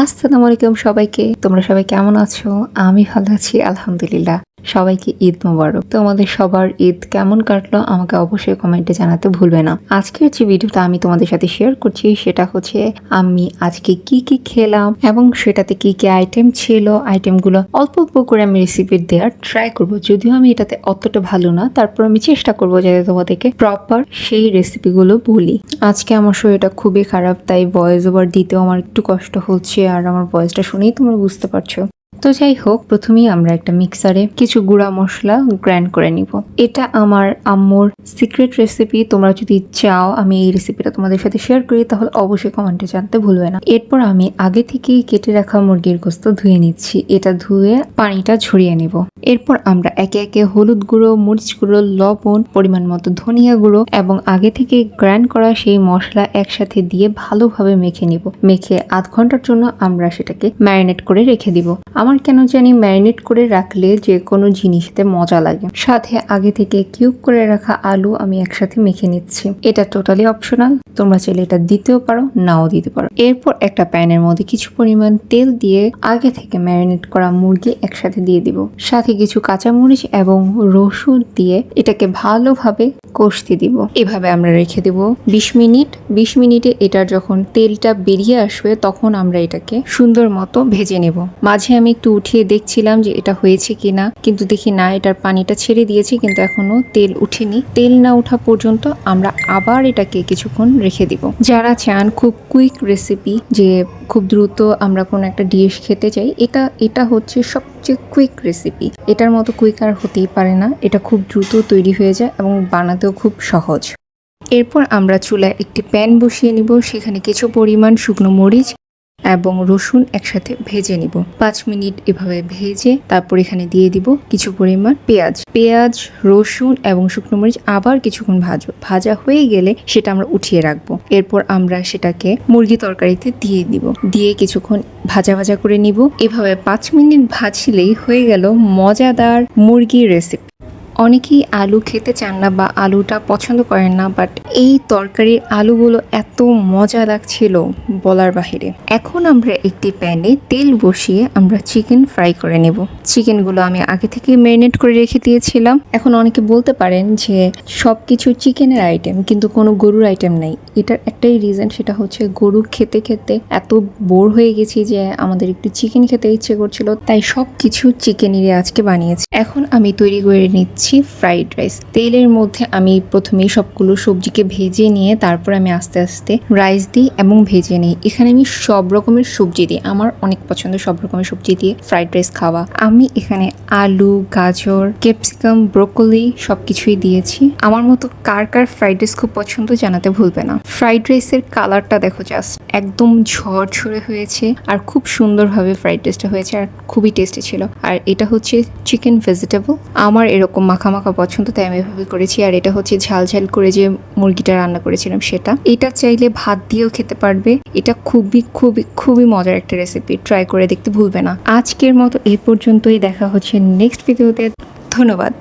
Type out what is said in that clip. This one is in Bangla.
আসসালামু আলাইকুম সবাইকে। তোমরা সবাই কেমন আছো? আমি ভালো আছি আলহামদুলিল্লাহ। সবাইকে ঈদ মোবারক। তোমাদের সবার ঈদ কেমন কাটলো আমাকে অবশ্যই কমেন্টে জানাতে ভুলবে না। আজকের যে ভিডিওটা আমি তোমাদের সাথে শেয়ার করছি সেটা হচ্ছে আমি আজকে কি কি খেলাম এবং সেটাতে কি কি আইটেম ছিল। আইটেমগুলো অল্প অল্প করে আমি রেসিপি দেওয়ার ট্রাই করব। যদিও আমি এটাতে অতটা ভালো না, তারপর আমি চেষ্টা করব যাতে তোমাদেরকে প্রপার সেই রেসিপিগুলো বলি। আজকে আমার শরীরটা খুবই খারাপ, তাই ভয়েস ওভার দিতেও আমার একটু কষ্ট হচ্ছে আর আমার ভয়েসটা শুনেই তোমরা বুঝতে পারছ। তো যাই হোক, প্রথমেই আমরা একটা মিক্সারে কিছু গুঁড়া মশলা গ্র্যান্ড করে নিব। এটা আমার আম্মুর সিক্রেট রেসিপি তোমরা যদি চাও আমি এই রেসিপিটা তোমাদের সাথে শেয়ার করি, তাহলে অবশ্যই কমেন্টে জানতে ভুলবে না। এরপর আমি আগে থেকেই কেটে রাখা মুরগির গোস্ত ধুয়ে নিচ্ছি। এটা ধুয়ে পানিটা ঝরিয়ে নিব। এরপর আমরা একে একে হলুদ গুঁড়ো, মরিচ গুঁড়ো, লবণ, পরিমাণ মতো ধনিয়া গুঁড়ো এবং আগে থেকে গ্রাইন্ড করা সেই মশলা একসাথে দিয়ে ভালোভাবে মেখে নিব। মেখে আধ ঘণ্টার জন্য আমরা সেটাকে ম্যারিনেট করে রেখে দিব। আমার কেন জানি ম্যারিনেট করে রাখলে যে কোনো জিনিসতে মজা লাগে। সাথে আগে থেকে কিউব করে রাখা আলু আমি একসাথে মেখে নিচ্ছি। এটা টোটালি অপশনাল। তোমরা চাইলে এটা দিতেও পারো, নাও দিতে পারো। এরপর একটা প্যানের মধ্যে কিছু পরিমাণ তেল দিয়ে আগে থেকে ম্যারিনেট করা মুরগি একসাথে দিয়ে দিব। সাথে কিছু কাঁচামরিচ এবং রসুন দিয়ে এটাকে ভালোভাবে কষতে দিব। এভাবে আমরা রেখে দেব বিশ মিনিট। বিশ মিনিটে এটার যখন তেলটা বেরিয়ে আসবে, তখন আমরা এটাকে সুন্দর মতো ভেজে নেব। মাঝে আমি একটু উঠিয়ে দেখছিলাম যে এটা হয়েছে কিনা, কিন্তু দেখি না, এটার পানিটা ছেড়ে দিয়েছি, কিন্তু এখনও তেল উঠেনি। তেল না ওঠা পর্যন্ত আমরা আবার এটাকে কিছুক্ষণ রেখে দিব। যারা চান খুব কুইক রেসিপি, যে খুব দ্রুত আমরা কোনো একটা ডিশ খেতে চাই, এটা এটা হচ্ছে সবচেয়ে কুইক রেসিপি এটার মতো কুইক আর হতেই পারে না। এটা খুব দ্রুত তৈরি হয়ে যায় এবং বানাতেও খুব সহজ। এরপর আমরা চুলায় একটি প্যান বসিয়ে নিব। সেখানে কিছু পরিমাণ শুকনো মরিচ এবং রসুন একসাথে ভেজে নিব। পাঁচ মিনিট এভাবে ভেজে তারপর এখানে দিয়ে দিব কিছু পরিমাণ পেঁয়াজ। পেঁয়াজ, রসুন এবং শুকনো মরিচ আবার কিছুক্ষণ ভাজবো ভাজা হয়ে গেলে সেটা আমরা উঠিয়ে রাখব। এরপর আমরা সেটাকে মুরগি তরকারিতে দিয়ে দিব। দিয়ে কিছুক্ষণ ভাজা ভাজা করে নিব। এভাবে পাঁচ মিনিট ভাজলেই হয়ে গেল মজাদার মুরগির রেসিপি অনেকেই আলু খেতে চান না বা আলুটা পছন্দ করেন না বাট এই তরকারির আলুগুলো এত মজা লাগছিল বলার বাহিরে। এখন আমরা একটি প্যানে তেল বসিয়ে আমরা চিকেন ফ্রাই করে নেব। চিকেনগুলো আমি আগে থেকে ম্যারিনেট করে রেখে দিয়েছিলাম। এখন অনেকে বলতে পারেন যে সব কিছু চিকেনের আইটেম, কিন্তু কোনো গরুর আইটেম নাই। এটার একটাই রিজন সেটা হচ্ছে গরু খেতে খেতে এত বোর হয়ে গেছি যে আমাদের একটু চিকেন খেতে ইচ্ছে করছিল, তাই সব কিছু চিকেনেরই আজকে বানিয়েছি। এখন আমি তৈরি করে নিচ্ছি ফ্রাইড রাইস তেলের মধ্যে আমি প্রথমেই সবগুলো সবজিকে ভেজে নিয়ে তারপর আমি আস্তে আস্তে রাইস দিই এবং ভেজে নিই। এখানে আমি সব রকমের সবজি দিই। আমার অনেক পছন্দ সব রকমের সবজি দিয়ে ফ্রাইড রাইস খাওয়া। আমি এখানে আলু, গাজর ক্যাপসিকাম ব্রোকলি সব কিছুই দিয়েছি। আমার মতো কার কার ফ্রাইড রাইস খুব পছন্দ জানাতে ভুলবে না। ফ্রাইড রাইসের কালারটা দেখো জাস্ট একদম ঝরঝরে হয়েছে আর খুব সুন্দরভাবে ফ্রাইড রাইসটা হয়েছে আর খুবই টেস্টি ছিল। আর এটা হচ্ছে চিকেন ভেজিটেবল আমার এরকম মাখা পছন্দ, তাই আমি এভাবে করেছি। আর এটা হচ্ছে ঝাল ঝাল করে যে মুরগিটা রান্না করেছিলাম সেটা। এটা চাইলে ভাত দিয়েও খেতে পারবে। এটা খুবই খুবই খুবই মজার একটা রেসিপি ট্রাই করে দেখতে ভুলবে না। আজকের মতো এ পর্যন্তই। দেখা হচ্ছে নেক্সট ভিডিওতে ধন্যবাদ।